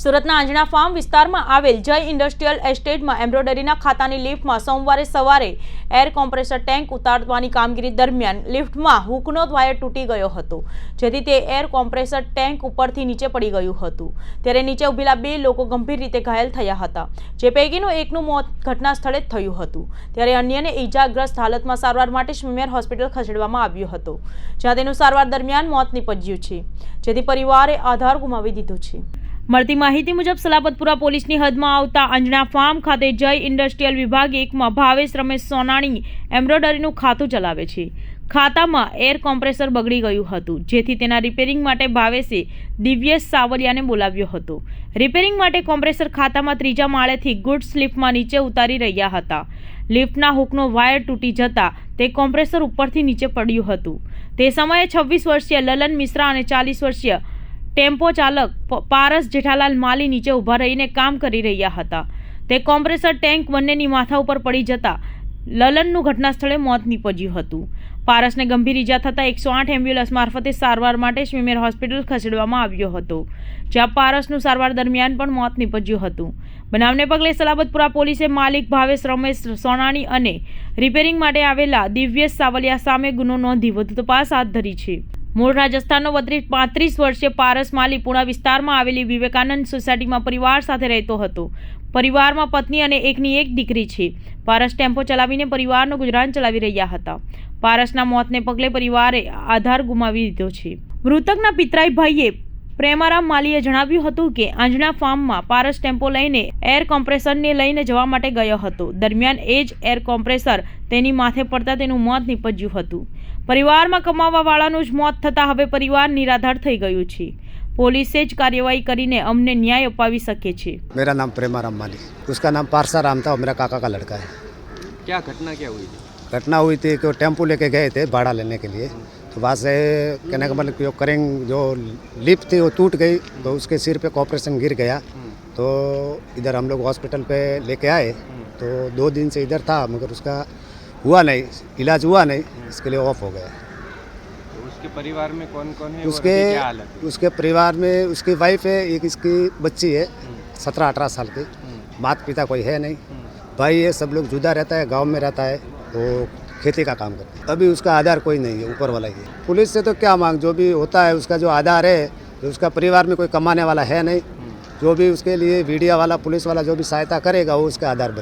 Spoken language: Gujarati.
સુરતના આંજણા ફાર્મ વિસ્તારમાં આવેલ જય ઇન્ડસ્ટ્રીયલ એસ્ટેટમાં એમ્બ્રોઇડરીના ખાતાની લિફ્ટમાં સોમવારે સવારે એર કોમ્પ્રેસર ટેન્ક ઉતારવાની કામગીરી દરમિયાન લિફ્ટમાં હુકનો વાયર તૂટી ગયો હતો, જેથી તે એર કોમ્પ્રેસર ટેન્ક ઉપરથી નીચે પડી ગયું હતું. ત્યારે નીચે ઉભેલા બે લોકો ગંભીર રીતે ઘાયલ થયા હતા, જે પૈકીનું એકનું મોત ઘટના સ્થળે જ થયું હતું. ત્યારે અન્યને ઈજાગ્રસ્ત હાલતમાં સારવાર માટે સ્મીમેર હોસ્પિટલ ખસેડવામાં આવ્યો હતો, જ્યાં તેનું સારવાર દરમિયાન મોત નીપજ્યું છે, જેથી પરિવારે આધાર ગુમાવી દીધો છે. મળતી માહિતી મુજબ, સલાબતપુરા પોલીસની હદમાં આવતા અંજણા ફાર્મ ખાતે જય ઇન્ડસ્ટ્રીયલ વિભાગ એકમાં ભાવેશ રમેશ સોનાણી એમ્બ્રોઇડરીનું ખાતું ચલાવે છે. ખાતામાં એર કોમ્પ્રેસર બગડી ગયું હતું, જેથી તેના રિપેરિંગ માટે ભાવેશે દિવ્યેશ સાવલિયાને બોલાવ્યો હતો. રિપેરિંગ માટે કોમ્પ્રેસર ખાતામાં ત્રીજા માળેથી ગુડ્સ લિફ્ટમાં નીચે ઉતારી રહ્યા હતા. લિફ્ટના હુકનો વાયર તૂટી જતા તે કોમ્પ્રેસર ઉપરથી નીચે પડ્યું હતું. તે સમયે છવ્વીસ વર્ષીય લલન મિશ્રા અને ચાલીસ વર્ષીય ટેમ્પો ચાલક પારસ જેઠાલાલ માલી નીચે ઊભા રહીને કામ કરી રહ્યા હતા. તે કોમ્પ્રેસર ટેન્ક બંનેની માથા ઉપર પડી જતા લલનનું ઘટના સ્થળે મોત નીપજ્યું હતું. પારસને ગંભીર ઈજા થતાં એકસો આઠ એમ્બ્યુલન્સ મારફતે સારવાર માટે સ્મીમેર હોસ્પિટલ ખસેડવામાં આવ્યો હતો, જ્યાં પારસનું સારવાર દરમિયાન પણ મોત નીપજ્યું હતું. બનાવને પગલે સલાબતપુરા પોલીસે માલિક ભાવેશ રમેશ સોનાણી અને રિપેરિંગ માટે આવેલા દિવ્યેશ સાવલિયા સામે ગુનો નોંધી વધુ તપાસ હાથ ધરી છે. મૂળ રાજસ્થાનનો બત્રીસ, પાંત્રીસ વર્ષીય પારસ માલી પુણા વિસ્તારમાં આવેલી વિવેકાનંદ સોસાયટીમાં પરિવાર સાથે રહેતો હતો. પરિવારમાં પત્ની અને એકની એક દીકરી છે. પારસ ટેમ્પો ચલાવીને પરિવારનું ગુજરાન ચલાવી રહ્યા હતા. પારસના મોતને પગલે પરિવારે આધાર ગુમાવી દીધો છે. મૃતકના પિતરાઈ ભાઈએ પ્રેમારામ માલીએ જણાવ્યું હતું કે આંજણા ફાર્મમાં પારસ ટેમ્પો લઈને એર કોમ્પ્રેસરને લઈને જવા માટે ગયો હતો. દરમિયાન એ જ એર કોમ્પ્રેસર તેની માથે પડતા તેનું મોત નીપજ્યું હતું. પરિવારમાં કમાવાવાળાનું જ મોત થતાં હવે પરિવાર નિરાધાર થઈ ગયું છે પોલીસે જ કાર્યવાહી કરીને અમને ન્યાય અપાવી શકે છે मेरा नाम प्रेमाराम माली उसका नाम पारसा राम था और मेरा काका का लड़का है क्या घटना क्या हुई थी घटना हुई थी कि वो टेम्पो लेके गए थे भाड़ा लेने के लिए तो वहाँ से कहने का मतलब कि वो करेंग जो लिफ्ट थी वो टूट गई तो उसके सिर पे ऑपरेशन गिर गया तो इधर हम लोग हॉस्पिटल पे लेके आए तो दो दिन से इधर था मगर उसका हुआ नहीं इलाज हुआ नहीं इसके लिए ऑफ़ हो गया। तो उसके परिवार में कौन कौन है उसके है? उसके परिवार में उसकी वाइफ है एक इसकी बच्ची है सत्रह अठारह साल की। माता पिता कोई है नहीं। भाई ये सब लोग जुदा रहता है गाँव में रहता है वो खेती का काम करते है। अभी उसका आधार कोई नहीं है ऊपर वाला ही है। पुलिस से तो क्या मांग जो भी होता है उसका जो आधार है तो उसका परिवार में कोई कमाने वाला है नहीं। जो भी उसके लिए मीडिया वाला पुलिस वाला जो भी सहायता करेगा वो उसका आधार बने